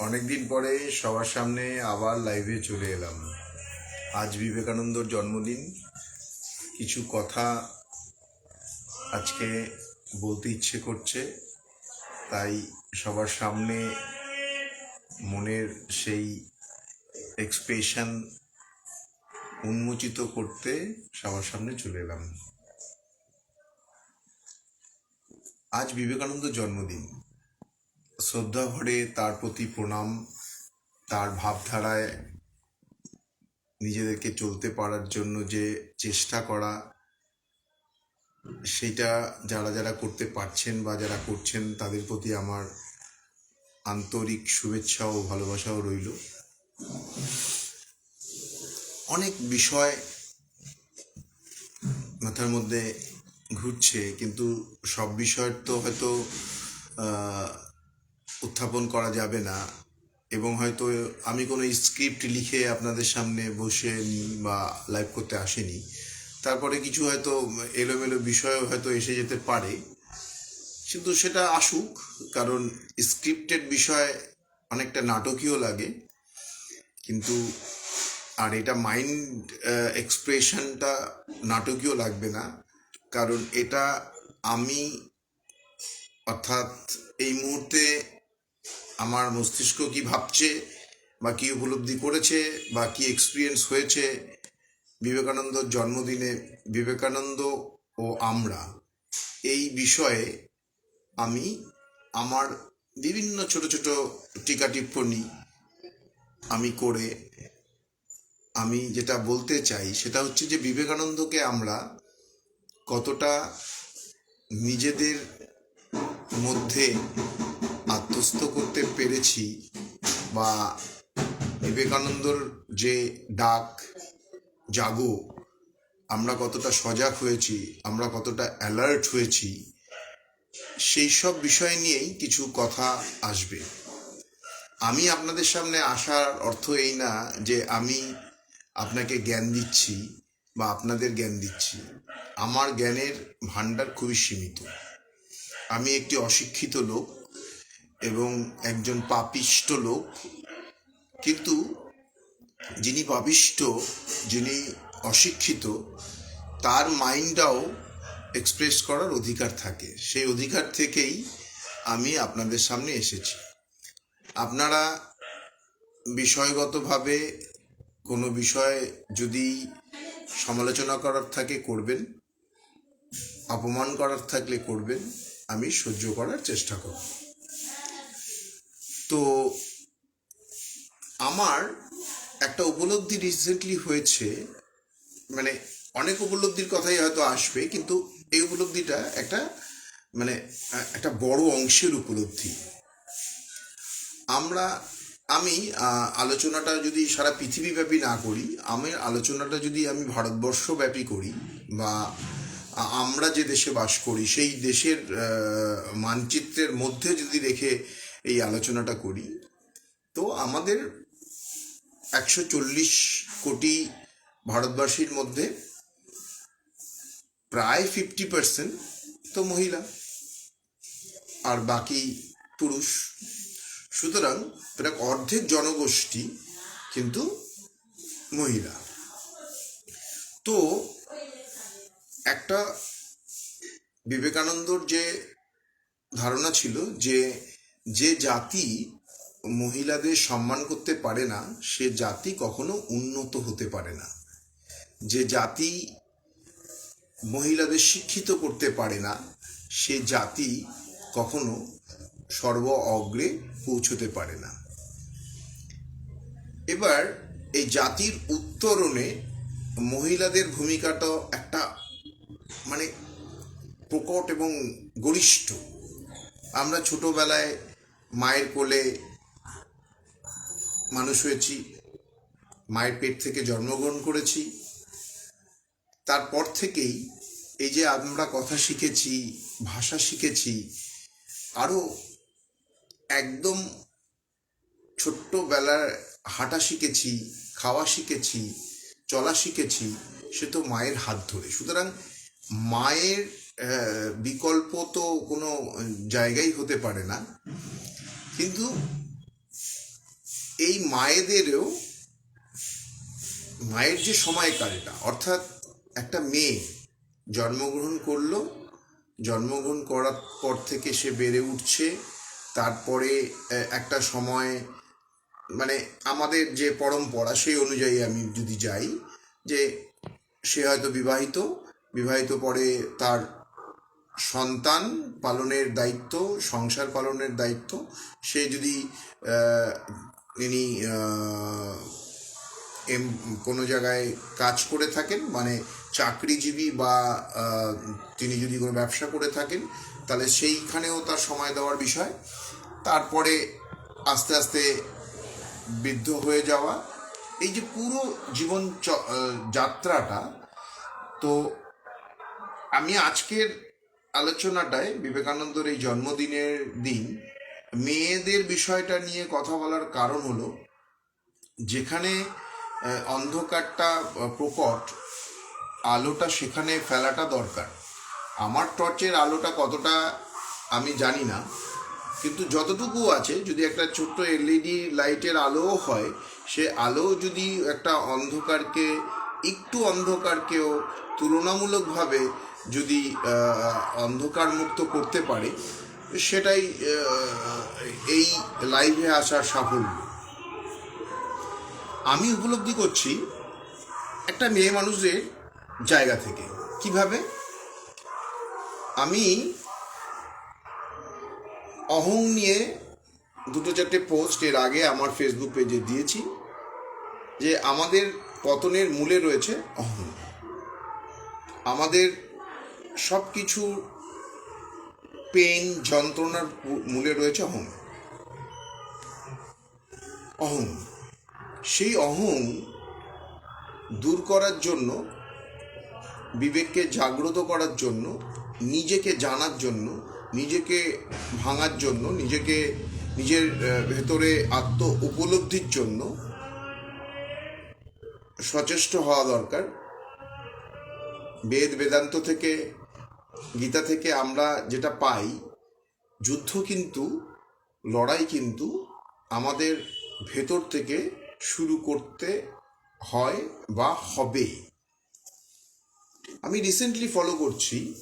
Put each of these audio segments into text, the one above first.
অনেকদিন পরে সবার সামনে আবার লাইভে চলে এলাম। আজ বিবেকানন্দর জন্মদিন। কিছু কথা আজকে বলতে ইচ্ছে করছে, তাই সবার সামনে মনের সেই এক্সপ্রেশন উন্মোচিত করতে সবার সামনে চলে এলাম। আজ বিবেকানন্দ জন্মদিন। শ্রদ্ধা ভরে তার প্রতি প্রণাম, তার ভাবধারায় নিজেদেরকে চলতে পারার জন্য যে চেষ্টা করা, সেটা যারা যারা করতে পারছেন বা যারা করছেন, তাদের প্রতি আমার আন্তরিক শুভেচ্ছা ও ভালোবাসাও রইল। অনেক বিষয় মাথার মধ্যে ঘুরছে, কিন্তু সব বিষয়ের তো হয়তো উত্থাপন করা যাবে না। এবং হয়তো আমি কোনো স্ক্রিপ্ট লিখে আপনাদের সামনে বসে বা লাইভ করতে আসিনি। তারপরে কিছু হয়তো এলোমেলো বিষয়ও হয়তো এসে যেতে পারে। কিন্তু সেটা আসুক, কারণ স্ক্রিপ্টেড বিষয় অনেকটা নাটকীয় লাগে। কিন্তু, আর এটা মাইন্ড এক্সপ্রেশনটা নাটকীয় লাগবে না। কারণ এটা আমি, অর্থাৎ এই মুহূর্তে আমার মস্তিষ্ক কি ভাবছে, বা কি উপলব্ধি করেছে, বা কি এক্সপিরিয়েন্স হয়েছে? বিবেকানন্দর জন্মদিনে বিবেকানন্দ ও আমরা এই বিষয়ে আমি আমার বিভিন্ন ছোট ছোট টিকা টিপ্পণী আমি করে আমি যেটা বলতে চাই সেটা হচ্ছে যে বিবেকানন্দকে আমরা কতটা নিজেদের মধ্যে আত্মস্থ করতে পেরেছি বা বিবেকানন্দর যে ডাক, জাগো, আমরা কতটা সজাগ হয়েছি, আমরা কতটা অ্যালার্ট হয়েছি, সেই সব বিষয় নিয়েই কিছু কথা আসবে। আমি আপনাদের সামনে আসার অর্থ এই না যে আমি আপনাকে জ্ঞান দিচ্ছি বা আপনাদের জ্ঞান দিচ্ছি। আমার জ্ঞানের ভাণ্ডার খুবই সীমিত। আমি একটি অশিক্ষিত লোক এবং একজন পাপিষ্ট লোক। কিন্তু যিনি পাপিষ্ট, যিনি অশিক্ষিত, তার মাইন্ডটাও এক্সপ্রেস করার অধিকার থাকে। সেই অধিকার থেকেই আমি আপনাদের সামনে এসেছি। আপনারা বিষয়গতভাবে কোনো বিষয় যদি সমালোচনা করার থাকে করবেন, অপমান করার থাকলে করবেন, আমি সহ্য করার চেষ্টা করব। তো আমার একটা উপলব্ধি রিসেন্টলি হয়েছে মানে অনেক উপলব্ধির কথাই হয়তো আসবে, কিন্তু এই উপলব্ধিটা একটা মানে একটা বড় অংশের উপলব্ধি। আমরা, আমি আলোচনাটা যদি সারা পৃথিবীব্যাপী না করি আমি আলোচনাটা যদি আমি ভারতবর্ষব্যাপী করি বা আমরা যে দেশে বাস করি, সেই দেশের মানচিত্রের মধ্যে যদি রেখে এই আলোচনাটা করি। তো আমাদের একশো চল্লিশ কোটি ভারতবাসীর মধ্যে প্রায় ফিফটি পার্সেন্ট তো মহিলা আর বাকি পুরুষ। সুতরাং প্রায় অর্ধেক জনগোষ্ঠী কিন্তু মহিলা। তো একটা বিবেকানন্দর যে ধারণা ছিল যে যে জাতি মহিলাদের সম্মান করতে পারে না, সে জাতি কখনো উন্নত হতে পারে না। যে জাতি মহিলাদের শিক্ষিত করতে পারে না, সে জাতি কখনো সর্ব অগ্রে পৌঁছতে পারে না। এবার এই জাতির উত্তরণে মহিলাদের ভূমিকাটা একটা মানে প্রকট এবং গরিষ্ঠ। আমরা ছোটবেলায় মায়ের কোলে মানুষ হয়েছি, মায়ের পেট থেকে জন্মগ্রহণ করেছি। তারপর থেকেই এই যে আমরা কথা শিখেছি, ভাষা শিখেছি আরও একদম ছোট্টবেলার হাঁটা শিখেছি, খাওয়া শিখেছি, চলা শিখেছি, সে তো মায়ের হাত ধরে। সুতরাং মায়ের বিকল্প তো কোনো জায়গাই হতে পারে না। কিন্তু এই মায়েদেরও, মায়ের যে সময়কালটা, অর্থাৎ একটা মেয়ে জন্মগ্রহণ করল, জন্মগ্রহণ করার পর থেকে সে বেড়ে উঠছে, তারপরে একটা সময় মানে আমাদের যে পরম্পরা সেই অনুযায়ী আমি যদি যাই, যে সে হয়তো বিবাহিত বিবাহিত পরে তার সন্তান পালনের দায়িত্ব, সংসার পালনের দায়িত্ব, সে যদি তিনি এম, কোনো জায়গায় কাজ করে থাকেন মানে চাকরিজীবী বা তিনি যদি কোনো ব্যবসা করে থাকেন, তাহলে সেইখানেও তার সময় দেওয়ার বিষয়। তারপরে আস্তে আস্তে বৃদ্ধ হয়ে যাওয়া। এই যে পুরো জীবন যাত্রাটা, তো আমি আজকের আলোচনাটায় বিবেকানন্দর এই জন্মদিনের দিন মেয়েদের বিষয়টা নিয়ে কথা বলার কারণ হলো, যেখানে অন্ধকারটা প্রকট, আলোটা সেখানে ফেলাটা দরকার। আমার টর্চের আলোটা কতটা আমি জানি না, কিন্তু যতটুকু আছে, যদি একটা ছোট্ট এলইডি লাইটের আলোও হয়, সে আলো যদি একটা অন্ধকারকে, একটু অন্ধকারকেও তুলনামূলকভাবে যদি আহ, অন্ধকার মুক্ত করতে পারে সেটাই এই লাইভে আসার সাফল্য। আমি উপলব্ধি করছি একটা মেয়ে মানুষের জায়গা থেকে। কীভাবে? আমি অহং নিয়ে দুটো চারটে পোস্ট এর আগে আমার ফেসবুক পেজে দিয়েছি যে আমাদের পতনের মূলে রয়েছে অহং। আমাদের সব কিছু পেন যন্ত্রণার মূলে রয়েছে অহং। অহং। সেই অহং দূর করার জন্য, বিবেককে জাগ্রত করার জন্য, নিজেকে জানার জন্য, নিজেকে ভাঙার জন্য, নিজেকে নিজের ভেতরে আত্ম উপলব্ধির জন্য সচেষ্ট হওয়া দরকার। বেদ বেদান্ত থেকে, গীতা থেকে আমরা যেটা পাই, যুদ্ধ কিন্তু, লড়াই কিন্তু আমাদের ভেতর থেকে শুরু করতে হয় বা হবে। আমি রিসেন্টলি ফলো করছি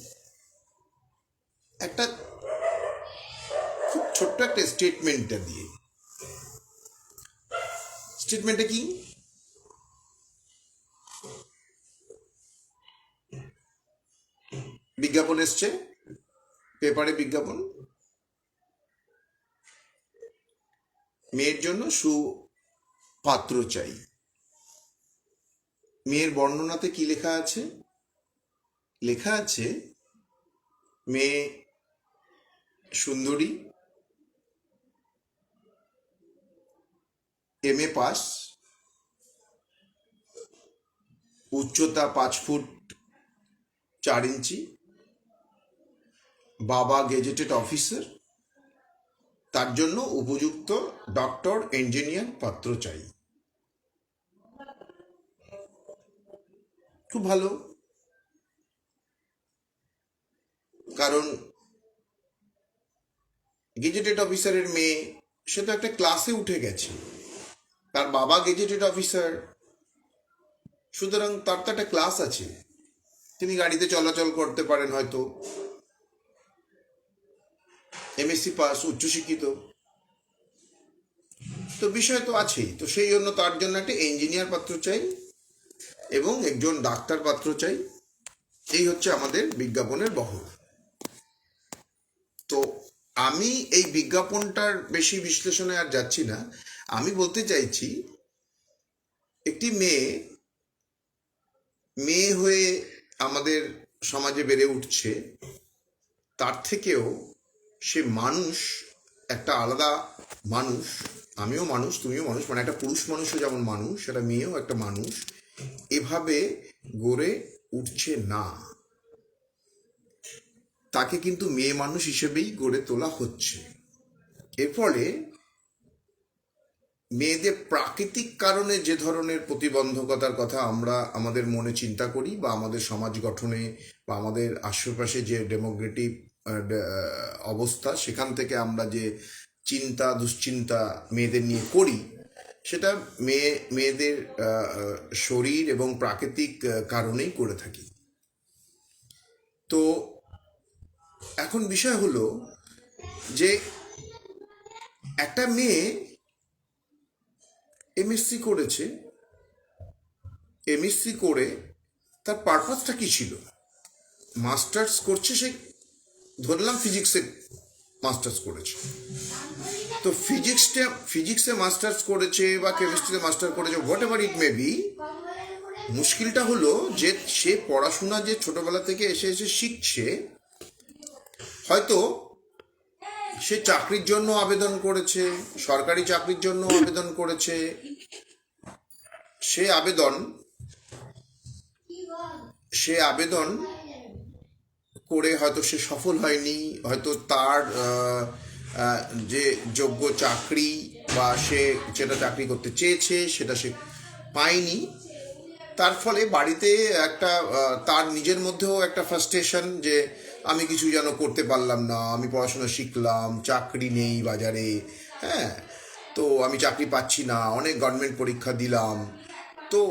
একটা খুব ছোট্ট একটা স্টেটমেন্টটা দিয়ে। স্টেটমেন্টটা কি বিজ্ঞাপন এসছে, পেপারে বিজ্ঞাপন। মেয়ের জন্য সুপাত্র চাই। মেয়ের বর্ণনাতে কি লেখা আছে? লেখা আছে, মেয়ে সুন্দরী এম এ পাস, উচ্চতা পাঁচ ফুট চার ইঞ্চি বাবা গেজেটেড অফিসার তার জন্য উপযুক্ত ডক্টর ইঞ্জিনিয়ার পাত্র চাই। খুব ভালো। কারণ গেজেটেড অফিসারের মেয়ে, সে তো একটা ক্লাসে উঠে গেছে। তার বাবা গেজেটেড অফিসার সুতরাং তার তো একটা ক্লাস আছে। তিনি গাড়িতে চলাচল করতে পারেন হয়তো। এমএসসি পাস, উচ্চশিক্ষিত। তো বিষয় তো আছেই। তো সেই জন্য তার জন্য একটা ইঞ্জিনিয়ার পাত্র চাই এবং একজন ডাক্তার পাত্র চাই। এই হচ্ছে আমাদের বিজ্ঞাপনের বহর। তো আমি এই বিজ্ঞাপনটার বেশি বিশ্লেষণে আর যাচ্ছি না। আমি বলতে চাইছি, একটি মেয়ে মেয়ে হয়ে আমাদের সমাজে বেড়ে উঠছে, তার থেকেও সে মানুষ, একটা আলাদা মানুষ, আমিও মানুষ, তুমিও মানুষ মানে একটা পুরুষ মানুষও যেমন মানুষ সেটা মেয়েও একটা মানুষ, এভাবে গড়ে উঠছে না। তাকে কিন্তু মেয়ে মানুষ হিসেবেই গড়ে তোলা হচ্ছে। এর ফলে মেয়েদের প্রাকৃতিক কারণে যে ধরনের প্রতিবন্ধকতার কথা আমরা আমাদের মনে চিন্তা করি বা আমাদের সমাজ গঠনে বা আমাদের আশেপাশে যে ডেমোক্রেটিক অবস্থা, সেখান থেকে আমরা যে চিন্তা, দুশ্চিন্তা মেয়েদের নিয়ে করি, সেটা মেয়ে, মেয়েদের শরীর এবং প্রাকৃতিক কারণেই করে থাকি। তো এখন বিষয় হলো যে একটা মেয়ে এমএসসি করেছে এমএসসি করে তার পারপাসটা কি ছিল? মাস্টার্স করছে সে ধরলাম ফিজিক্সে মাস্টার্স করেছে। তো ফিজিক্সটা ফিজিক্সে মাস্টার্স করেছে বা কেমিস্ট্রিতে মাস্টার করেছে whatever it may be মুশকিলটা হলো যে সে পড়াশোনা যে ছোটবেলা থেকে এসে এসে শিখছে, হয়তো সে চাকরির জন্য আবেদন করেছে, সরকারি চাকরির জন্য আবেদন করেছে। সে আবেদন সে আবেদন করে হয়তো সে সফল হয়নি, হয়তো তার যে যোগ্য চাকরি বা সে যেটা চাকরি করতে চেয়েছে সেটা সে পায়নি। তার ফলে বাড়িতে একটা তার নিজের মধ্যেও একটা ফার্স্টেশন যে আমি কিছু যেন করতে পারলাম না, আমি পড়াশোনা শিখলাম, চাকরি নেই বাজারে হ্যাঁ তো আমি চাকরি পাচ্ছি না, অনেক গভর্নমেন্ট পরীক্ষা দিলাম তো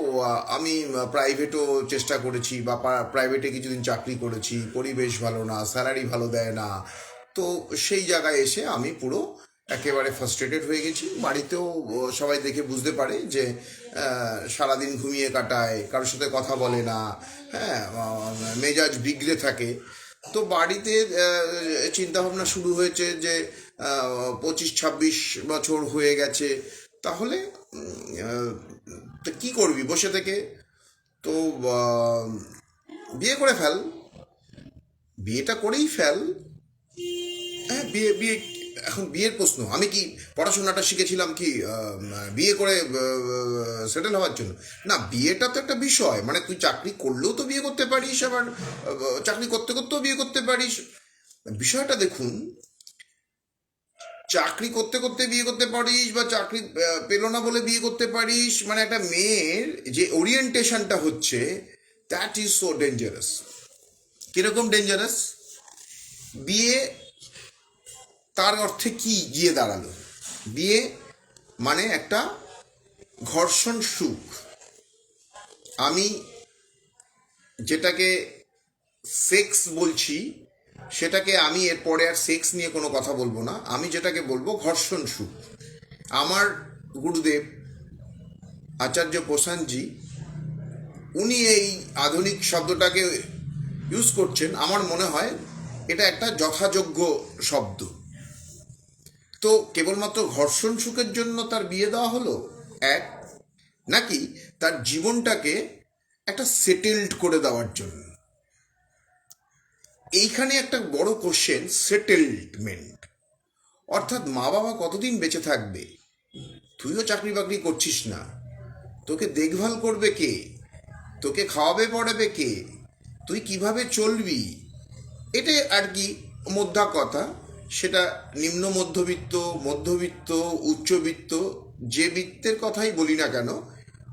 আমি প্রাইভেটও চেষ্টা করেছি বা প্রাইভেটে কিছুদিন চাকরি করেছি, পরিবেশ ভালো না স্যালারি ভালো দেয় না। তো সেই জায়গায় এসে আমি পুরো একেবারে ফার্স্ট্রেটেড হয়ে গেছি। বাড়িতেও সবাই দেখে বুঝতে পারে যে সারাদিন ঘুমিয়ে কাটায়, কারোর সাথে কথা বলে না হ্যাঁ মেজাজ বিগড়ে থাকে। তো বাড়িতে চিন্তা ভাবনা শুরু হয়েছে যে পঁচিশ ছাব্বিশ বছর হয়ে গেছে। তাহলে তো কি করবি? বসে থেকে তো বিয়ে করে ফেল। বিয়েটা করেই ফেল। হ্যাঁ বিয়ে বিয়ে, এখন বিয়ের প্রশ্ন। আমি কি পড়াশোনাটা শিখেছিলাম কি বিয়ে করে সেটেল হওয়ার জন্য? না, বিয়েটা তো একটা বিষয়। মানে তুই চাকরি করলেও তো বিয়ে করতে পারিস, আবার চাকরি করতে করতেও বিয়ে করতে পারিস। বিষয়টা দেখুন চাকরি করতে করতে বিয়ে করতে পারিস বা চাকরি পেল না বলে বিয়ে করতে পারিস মানে একটা মেয়ের যে ওরিয়েন্টেশনটা হচ্ছে দ্যাট ইজ সো ডেঞ্জারাস কীরকম ডেঞ্জারাস বিয়ে তার অর্থে কি গিয়ে দাঁড়াল? বিয়ে মানে একটা ঘর্ষণ সুখ। আমি যেটাকে সেক্স বলছি সেটাকে আমি এরপরে আর সেক্স নিয়ে কোনো কথা বলব না। আমি যেটাকে বলব ঘর্ষণ সুখ আমার গুরুদেব আচার্য প্রশান্তজি উনি এই আধুনিক শব্দটাকে ইউজ করছেন। আমার মনে হয় এটা একটা যথাযোগ্য শব্দ। তো কেবলমাত্র ঘর্ষণ সুখের জন্য তার বিয়ে দেওয়া হলো? এক, নাকি তার জীবনটাকে একটা সেটেলড করে দেওয়ার জন্য? এইখানে একটা বড় কোশ্চেন সেটেলমেন্ট অর্থাৎ মা বাবা কতদিন বেঁচে থাকবে? তুইও চাকরি বাকরি করছিস না। তোকে দেখভাল করবে কে? তোকে খাওয়াবে, পড়াবে কে? তুই কীভাবে চলবি? এটা আর কি মধ্যা কথা। সেটা নিম্ন মধ্যবিত্ত মধ্যবিত্ত, উচ্চবিত্ত, যে বৃত্তের কথাই বলি না কেন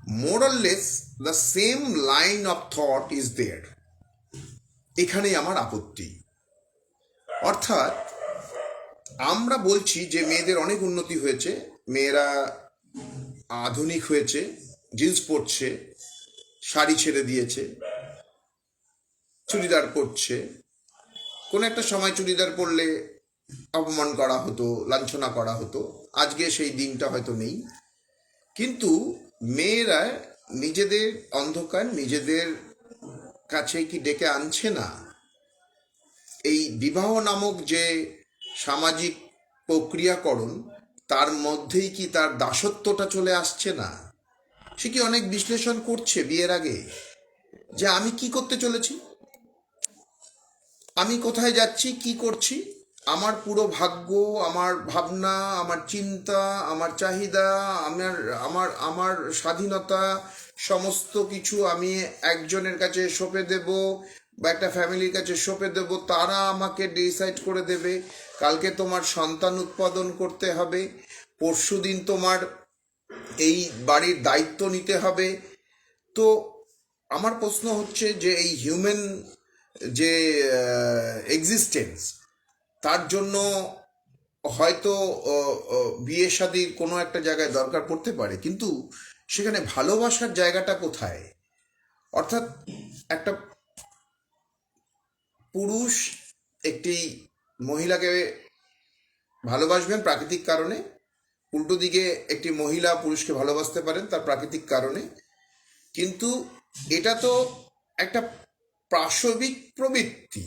more or less the same line of thought is there এখানেই আমার আপত্তি। অর্থাৎ, আমরা বলছি যে মেয়েদের অনেক উন্নতি হয়েছে, মেয়েরা আধুনিক হয়েছে, জিন্স পরছে, শাড়ি ছেড়ে দিয়েছে, চুড়িদার পরছে। কোনো একটা সময় চুড়িদার পরলে অপমান করা হতো, লাঞ্ছনা করা হতো। আজকে সেই দিনটা হয়তো নেই। কিন্তু মেয়েরা নিজেদের অন্ধকার, নিজেদের কাছে কি ডেকে আনছে না? এই বিবাহ নামক যে সামাজিক প্রক্রিয়াকরণ, তার মধ্যেই কি তার দাসত্বটা চলে আসছে না? সে কি অনেক বিশ্লেষণ করছে বিয়ের আগে? যে আমি কি করতে চলেছি? আমি কোথায় যাচ্ছি, কি করছি? আমার পুরো ভাগ্য, আমার ভাবনা, আমার চিন্তা, আমার চাহিদা, আমার আমার আমার স্বাধীনতা, সমস্ত কিছু আমি একজনের কাছে সঁপে দেব বা একটা ফ্যামিলির কাছে সঁপে দেব, তারা আমাকে ডিসাইড করে দেবে। কালকে তোমার সন্তান উৎপাদন করতে হবে, পরশু দিন তোমার এই বাড়ির দায়িত্ব নিতে হবে। তো আমার প্রশ্ন হচ্ছে যে এই হিউম্যান যে এক্সিস্টেন্স তার জন্য হয়তো বিয়ে শাদির কোনো একটা জায়গায় দরকার পড়তে পারে, কিন্তু সেখানে ভালোবাসার জায়গাটা কোথায়? অর্থাৎ একটা পুরুষ একটি মহিলাকে ভালোবাসবেন প্রাকৃতিক কারণে, উল্টো দিকে একটি মহিলা পুরুষকে ভালোবাসতে পারেন তার প্রাকৃতিক কারণে, কিন্তু এটা তো একটা পাশবিক প্রবৃত্তি।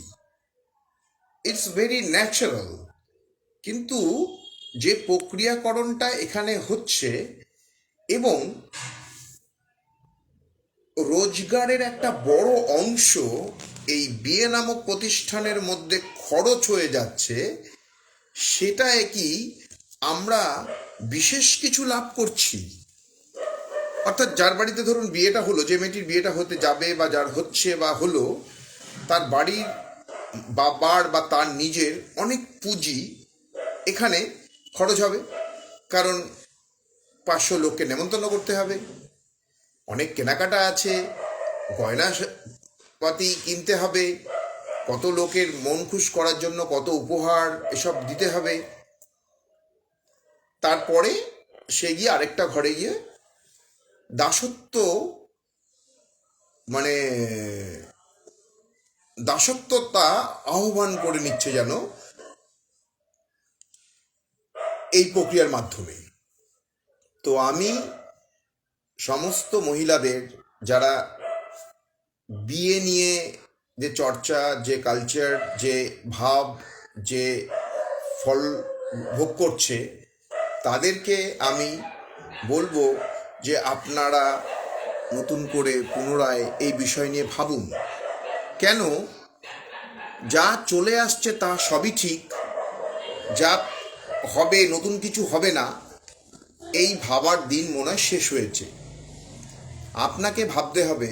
ইটস ভেরি ন্যাচারাল কিন্তু যে প্রক্রিয়াকরণটা এখানে হচ্ছে এবং রোজগারের একটা বড় অংশ এই বিয়ে নামক প্রতিষ্ঠানের মধ্যে খরচ হয়ে যাচ্ছে, সেটা কি আমরা বিশেষ কিছু লাভ করছি। অর্থাৎ যার বাড়িতে ধরুন বিয়েটা হলো, যে মেয়েটির বিয়েটা হতে যাবে বা যার হচ্ছে বা হলো, তার বাড়ির বাবার বা তার নিজের অনেক পুঁজি এখানে খরচ হবে। কারণ পাঁচশো লোককে নেমন্তন্ন করতে হবে। অনেক কেনাকাটা আছে, গয়না পাতি কিনতে হবে। কত লোকের মন খুশ করার জন্য কত উপহার এসব দিতে হবে। তারপরে সে গিয়ে আরেকটা ঘরে গিয়ে দাসত্ব মানে দাসত্বতা আহ্বান করে নিচ্ছে যেন এই প্রক্রিয়ার মাধ্যমে। তো আমি সমস্ত মহিলাদের, যারা বিয়ে নিয়ে যে চর্চা, যে কালচার যে ভাব, যে ফল ভোগ করছে, তাদেরকে আমি বলব যে আপনারা নতুন করে পুনরায় এই বিষয় নিয়ে ভাবুন। কেন যা চলে আসছে তা সবই ঠিক, যা হবে, নতুন কিছু হবে না, এই ভাবার দিন মনে হয় শেষ হয়েছে। আপনাকে ভাবতে হবে,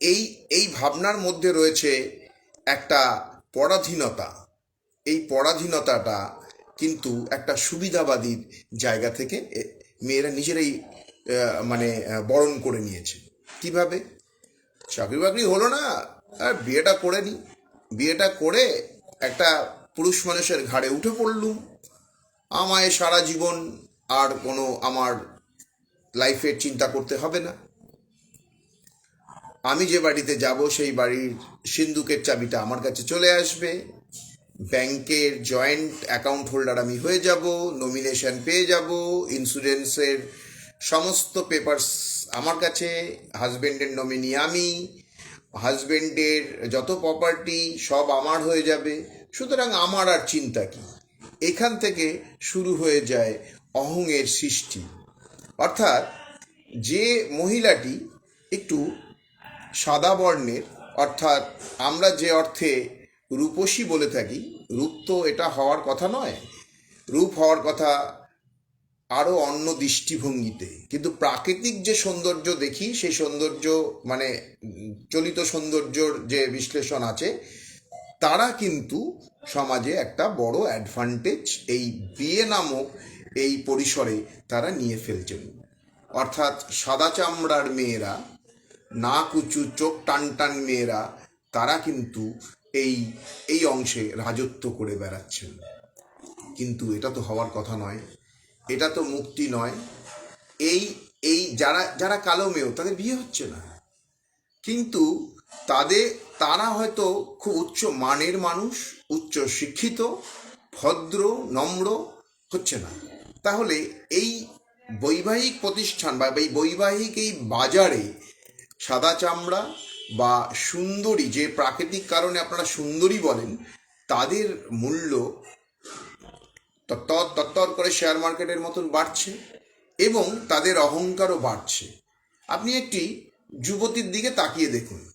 এই এই ভাবনার মধ্যে রয়েছে একটা পরাধীনতা। এই পরাধীনতাটা কিন্তু একটা সুবিধাবাদীর জায়গা থেকে মেয়েরা নিজেরাই মানে বরণ করে নিয়েছে। কীভাবে? চাকরি বাকরি হলো না আর বিয়েটা করে নি। বিয়েটা করে একটা পুরুষ মানুষের ঘাড়ে উঠে পড়লুম। আমায় সারা জীবন আর কোনো আমার লাইফের চিন্তা করতে হবে না। আমি যে বাড়িতে যাব, সেই বাড়ির সিন্ধুকের চাবিটা আমার কাছে চলে আসবে। ব্যাংকের জয়েন্ট অ্যাকাউন্ট হোল্ডার আমি হয়ে যাব নমিনেশন পেয়ে যাব ইন্স্যুরেন্সের সমস্ত পেপারস আমার কাছে হাজবেন্ডের নমিনি আমি হাজবেন্ডের যত প্রপার্টি সব আমার হয়ে যাবে, সুতরাং আমার আর চিন্তা কি? এখান থেকে শুরু হয়ে যায় অহংয়ের সৃষ্টি। অর্থাৎ যে মহিলাটি একটু সাদা বর্ণের, অর্থাৎ আমরা যে অর্থে রূপসী বলে থাকি, রূপ তো এটা হওয়ার কথা নয়। রূপ হওয়ার কথা আরও অন্য দৃষ্টিভঙ্গিতে। কিন্তু প্রাকৃতিক যে সৌন্দর্য দেখি, সেই সৌন্দর্য মানে চলিত সৌন্দর্যর যে বিশ্লেষণ আছে, তারা কিন্তু সমাজে একটা বড় অ্যাডভান্টেজ এই বিয়ে নামক এই পরিসরে তারা নিয়ে ফেলছেন। অর্থাৎ সাদা চামড়ার মেয়েরা না কুচু চোখ টান টান মেয়েরা, তারা কিন্তু এই এই অংশে রাজত্ব করে বেড়াচ্ছেন। কিন্তু এটা তো হওয়ার কথা নয়। এটা তো মুক্তি নয়। এই এই যারা যারা কালো মেয়েও তাদের বিয়ে হচ্ছে না। কিন্তু তাদের, তারা হয়তো খুব উচ্চ মানের মানুষ, উচ্চ শিক্ষিত, ভদ্র, নম্র হচ্ছে না। তাহলে এই বৈবাহিক প্রতিষ্ঠান বা এই বৈবাহিক এই বাজারে সাদা চামড়া বা সুন্দরী, যে প্রাকৃতিক কারণে আপনারা সুন্দরী বলেন, তাদের মূল্য তত্তর তত্তর করে শেয়ার মার্কেটের মতন বাড়ছে এবং তাদের অহংকারও বাড়ছে। আপনি একটি যুবতীর দিকে তাকিয়ে দেখুন।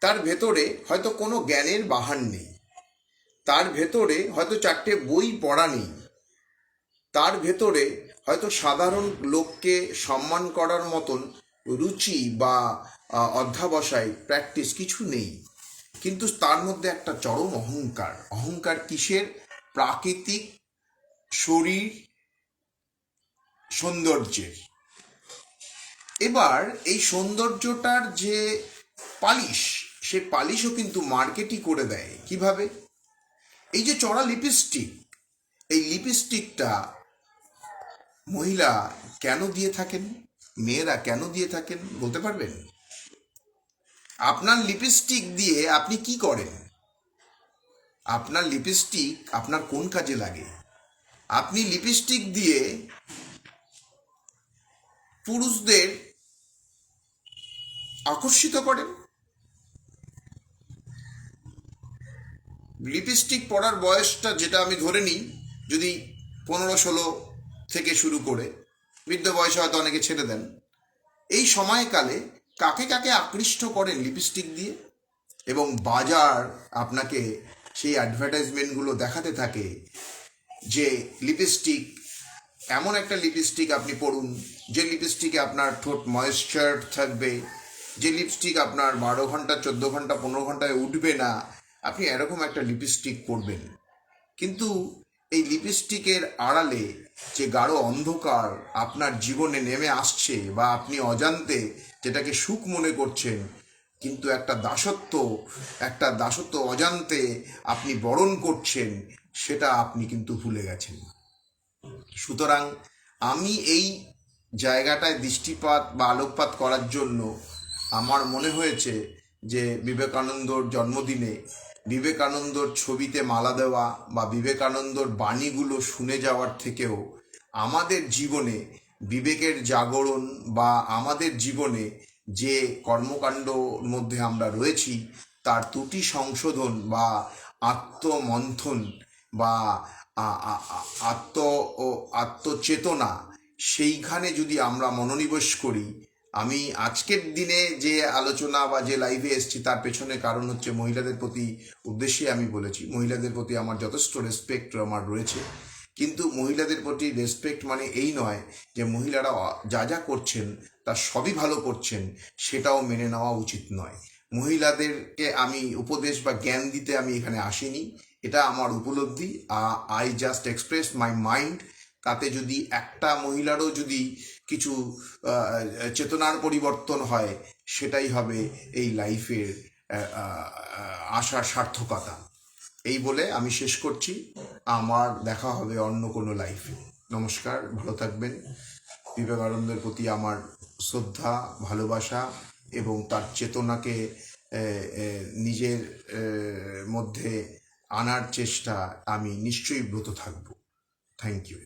তার ভেতরে হয়তো কোনো জ্ঞানের বাহান নেই। তার ভেতরে হয়তো চারটে বই পড়া নেই। তার ভেতরে হয়তো সাধারণ লোককে সম্মান করার মতন রুচি বা অধ্যাবসায় প্র্যাকটিস কিছু নেই। কিন্তু তার মধ্যে একটা চরম অহংকার। অহংকার কিসের? প্রাকৃতিক শরীর সৌন্দর্যের। এবার এই সৌন্দর্যটার যে পালিশ, সে পালিশও কিন্তু মার্কেটই করে দেয়। কীভাবে? এই যে চড়া লিপস্টিক, এই লিপস্টিকটা মহিলা কেন দিয়ে থাকেন? মেয়েরা কেন দিয়ে থাকেন? বলতে পারবেন? আপনার লিপস্টিক দিয়ে আপনি কি করেন? আপনার লিপস্টিক আপনার কোন কাজে লাগে? আপনি লিপস্টিক দিয়ে পুরুষদের আকর্ষিত করেন। লিপস্টিক পরার বয়সটা যেটা আমি ধরে নিই, যদি পনেরো, ষোলো থেকে শুরু করে বৃদ্ধ বয়সে হয়তো অনেকে ছেড়ে দেন। এই সময়কালে কাকে কাকে আকৃষ্ট করেন লিপস্টিক দিয়ে? এবং বাজার আপনাকে সেই অ্যাডভার্টাইজমেন্টগুলো দেখাতে থাকে যে লিপস্টিক এমন একটা লিপস্টিক আপনি পরুন, যে লিপস্টিকে আপনার ঠোঁট ময়েশ্চার থাকবে, যে লিপস্টিক আপনার বারো ঘণ্টা, চোদ্দ ঘণ্টা, পনেরো ঘন্টায় উঠবে না, আপনি এরকম একটা লিপস্টিক পরবেন। কিন্তু এই লিপস্টিকের আড়ালে যে গাঢ় অন্ধকার আপনার জীবনে নেমে আসছে বা আপনি অজান্তে যেটাকে সুখ মনে করছেন, কিন্তু একটা দাসত্ব একটা দাসত্ব অজান্তে আপনি বরণ করছেন সেটা আপনি কিন্তু ভুলে গেছেন। সুতরাং আমি এই জায়গাটায় দৃষ্টিপাত বা আলোকপাত করার জন্য আমার মনে হয়েছে যে বিবেকানন্দর জন্মদিনে বিবেকানন্দর ছবিতে মালা দেওয়া বা বিবেকানন্দর বাণীগুলো শুনে যাওয়ার থেকেও আমাদের জীবনে বিবেকের জাগরণ বা আমাদের জীবনে যে কর্মকাণ্ডর মধ্যে আমরা রয়েছি, তার ত্রুটি সংশোধন বা আত্মমন্থন বা আত্ম ও আত্মচেতনা, সেইখানে যদি আমরা মনোনিবেশ করি, আমি আজকের দিনে যে আলোচনা বা যে লাইভে এসেছি, তার পেছনে কারণ হচ্ছে মহিলাদের প্রতি উদ্দেশ্যে আমি বলেছি, মহিলাদের প্রতি আমার যথেষ্ট রেসপেক্ট আমার রয়েছে। কিন্তু মহিলাদের প্রতি রেসপেক্ট মানে এই নয় যে মহিলারা যা যা করছেন, তা সবই ভালো করছেন, সেটাও মেনে নেওয়া উচিত নয়। মহিলাদেরকে আমি উপদেশ বা জ্ঞান দিতে আমি এখানে আসিনি। এটা আমার উপলব্ধি I just express my mind তাতে যদি একটা মহিলারও যদি কিছু চেতনার পরিবর্তন হয়, সেটাই হবে এই লাইফের আশার সার্থকতা। এই বলে আমি শেষ করছি। আমার দেখা হবে অন্য কোনো লাইফে। নমস্কার, ভালো থাকবেন। বিবেকানন্দের প্রতি আমার শ্রদ্ধা, ভালোবাসা এবং তার চেতনাকে নিজের মধ্যে আনার চেষ্টা আমি নিশ্চয়ই ব্রত থাকব। Thank you